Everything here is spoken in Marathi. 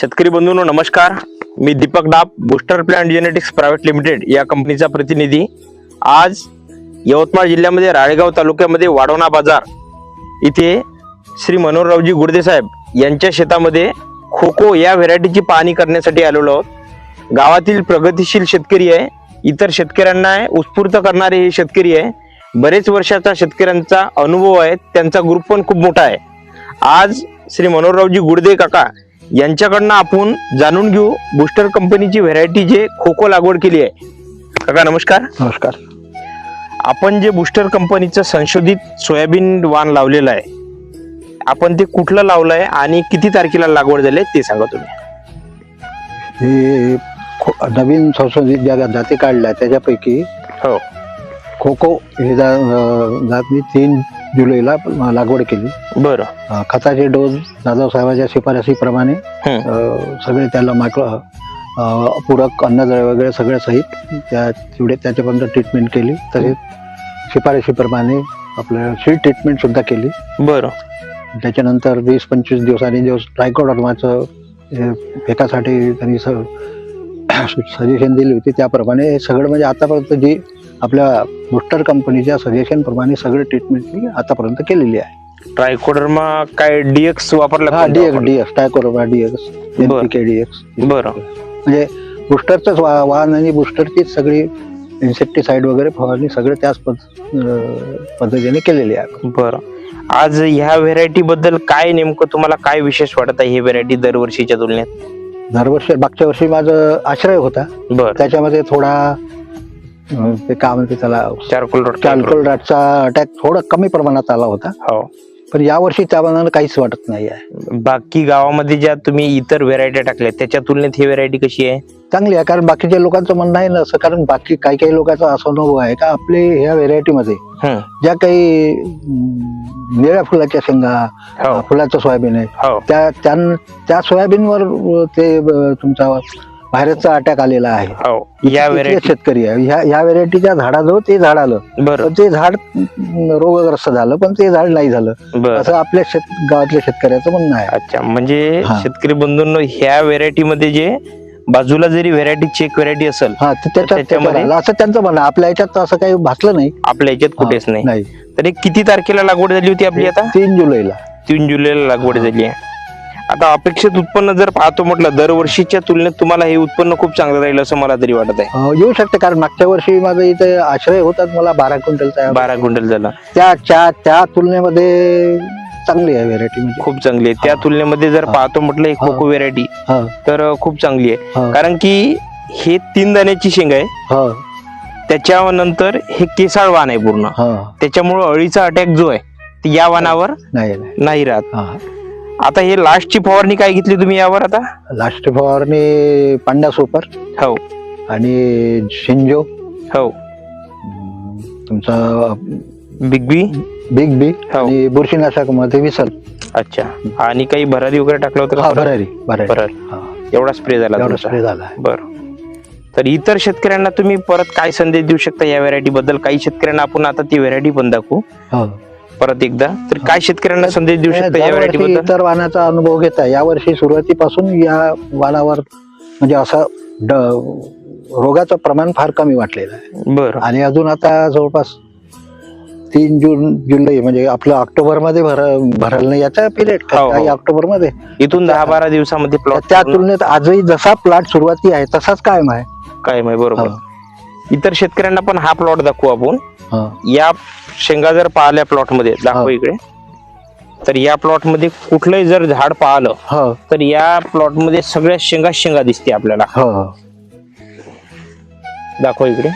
शेतकरी बंधूंनो नमस्कार. मी दीपक डाप booster plant genetics private limited या कंपनीचा प्रतिनिधी. आज यवतमाळ जिल्ह्यामध्ये राळेगाव तालुक्यामध्ये वाढवणा बाजार. इथे श्री मनोहररावजी गुडदेसाहेब यांच्या शेतामध्ये खोको या व्हेरायटीची पाहणी करण्यासाठी आलेलो आहोत. गावातील प्रगतिशील शेतकरी आहे. इतर शेतकऱ्यांना उत्स्फूर्त करणारे हे शेतकरी आहे. बरेच वर्षाचा शेतकऱ्यांचा अनुभव आहे. त्यांचा ग्रुप पण खूप मोठा आहे. आज श्री मनोहररावजी गुडदे काका यांच्याकडनं आपण जाणून घेऊ बुस्टर कंपनीची व्हेरायटी जे खोको लागवड केली आहे. काका नमस्कार. नमस्कार. आपण जे बुस्टर कंपनीचं संशोधित सोयाबीन वाण लावलेलं आहे आपण ते कुठलं लावलं आहे आणि किती तारखेला लागवड झाली आहे ते सांगा तुम्ही. हे खो- नवीन संशोधित ज्या जाती काढल्या त्याच्यापैकी हो. खो खो हे जा- अं, जात मी तीन जुलैला लागवड केली. बरं. अं, खताचे डोस जाधव साहेबाच्या शिफारसीप्रमाणे हम्म. अं, सगळे त्याला अं, पूरक अन्नद्रव्य वगैरे सगळं सहित त्या तेवढे त्याच्यापर्यंत ट्रीटमेंट केली. तसेच शिफारशीप्रमाणे आपलं शीट ट्रीटमेंट सुद्धा केली. बरं. त्याच्यानंतर वीस पंचवीस दिवसांनी जो ट्रायकोडर्माचं हे फेकासाठी त्यांनी सजेशन दिली होती त्याप्रमाणे हे सगळं म्हणजे आतापर्यंत जी आपल्या बुस्टर कंपनीच्या सजेशन प्रमाणे सगळं ट्रीटमेंट मी आतापर्यंत केलेली आहे. ट्रायकोडर्मा काय डीएक्स वापरला हा? DX DX Trichoderma DX NPK DX बरं. म्हणजे बुस्टरचंच वा वाहन आणि बुस्टरचीच सगळी इन्सेक्टिसाइड वगैरे फवारणी सगळं त्याच अं, पद्धतीने केलेली आहे. बरं. आज ह्या व्हेरायटी बद्दल काय नेमकं तुम्हाला काय विशेष वाटत आहे ही व्हेरायटी दरवर्षीच्या तुलनेत? दरवर्षी मागच्या वर्षी माझं आश्रय होता. बरं. त्याच्यामध्ये थोडा ते काय म्हणते त्याला चारकोल रोड कॅल्कोल राटचा अटॅक थोडा कमी प्रमाणात आला होता. हो. पण यावर्षी त्या मनानं काहीच वाटत नाही आहे. बाकी गावामध्ये ज्या तुम्ही इतर व्हेरायटी टाकल्या त्याच्या तुलनेत ही व्हेरायटी कशी आहे? चांगली आहे कारण बाकीच्या लोकांचं म्हणणं आहे ना असं कारण बाकी काही काही लोकांचा असा अनुभव आहे का आपले ह्या व्हेरायटीमध्ये हम्म. ज्या काही अं, निळ्या फुलाच्या शेंगा हो. फुलाचं सोयाबीन आहे हो. त्या त्यां- त्या सोयाबीनवर अं, ते अं, तुमचा व्हायरसचा अटॅक आलेला आहे. हो या व्हेरायटी शेतकरी आहे. ह्या ह्या व्हेरायटीच्या झाडाजवळ ते झाड आलं. बरं. पण ते झाड अं, रोगग्रस्त झालं पण ते झाड नाही झालं. बरं. असं आपल्या शेत गावातल्या शेतकऱ्याचं म्हणणं आहे. अच्छा म्हणजे हा. शेतकरी बंधूंनो ह्या व्हेरायटी मध्ये जे बाजूला जरी व्हेरायटी चेक व्हेरायटी असेल हा ते त्याच्यात त्याच्यामध्ये- त्याच्यात आलं. असं त्यांचं म्हणणं आहे. आपल्या याच्यात तर असं काही भासलं नाही. आपल्या याच्यात कुठेच नाही. नाही. तर हे किती तारखेला लागवड झाली होती आपली आता? तीन जुलैला. तीन जुलैला लागवड झाली आहे. आता अपेक्षित उत्पन्न जर पाहतो म्हटलं दरवर्षीच्या तुलनेत तुम्हाला हे उत्पन्न खूप चांगलं राहील असं मला तरी वाटत आहे. अं, येऊ शकते कारण मागच्या वर्षी माझं इथे आश्रय होतात मला बारा क्विंटलचा बारा क्विंटल झाला. त्या त्या त्या तुलनेमध्ये चांगली आहे व्हेरायटी म्हणजे खूप चांगली आहे. त्या. तुलनेमध्ये जर. पाहतो म्हटलं एक हा. कोको व्हेरायटी हा. तर खूप चांगली आहे. हा. कारण की हे तीन दाण्याची शेंग आहे. हा. त्याच्यानंतर हे केसाळ वाण आहे पूर्ण. हा. त्याच्यामुळे अळीचा अटॅक जो आहे ते या वाणावर नाही नाही. नाही राहत. हा. आता हे लास्टची फवारणी काय घेतली तुम्ही यावर आता? लास्ट फवारणी पांड्या सुपर. हो. आणि शिंजो. हो. अं, तुमचा बिग बी बिग बी हो. आणि बुरशीनाशकमध्ये विसल. अच्छा. आणि काही भरारी वगैरे टाकलं होतं हा का भरारी भरारी. भरारी हा. एवढा स्प्रे झाला एवढा तुमचा? स्प्रे झाला बरं. तर इतर शेतकऱ्यांना तुम्ही परत काय संदेश देऊ शकता या व्हेरायटी बद्दल? काही शेतकऱ्यांना आपण आता ती व्हेरायटी पण दाखवू. हो. परत एकदा. तर काय शेतकऱ्यांना संदेश देऊ शकता या व्हेरायटी दरवर्षी बद्दल इतर वाहनाचा अनुभव घेता यावर्षी सुरुवातीपासून या वाहनावर म्हणजे असं ड- रोगाचं प्रमाण फार कमी वाटलेलं आहे. बरं. आणि अजून आता जवळपास तीन जून जुलै म्हणजे आपलं ऑक्टोबरमध्ये भर भरायला नाही याचा पिरियड हो, हो. काही ऑक्टोबरमध्ये इथून दहा बारा दिवसामध्ये प्लॉट त्या तुलनेत आजही जसा प्लॉट सुरुवाती आहे तसाच कायम आहे. काय माहिती बरोबर. हा. इतर शेतकऱ्यांना पण हा प्लॉट दाखवू आपण. हा. या शेंगा जर पाहिल्या प्लॉटमध्ये दाखव. इकडे. तर या प्लॉटमध्ये कुठलंही जर झाड पाहिलं तर या प्लॉटमध्ये सगळ्या शेंगा शेंगा दिसते आपल्याला. दाखव इकडे.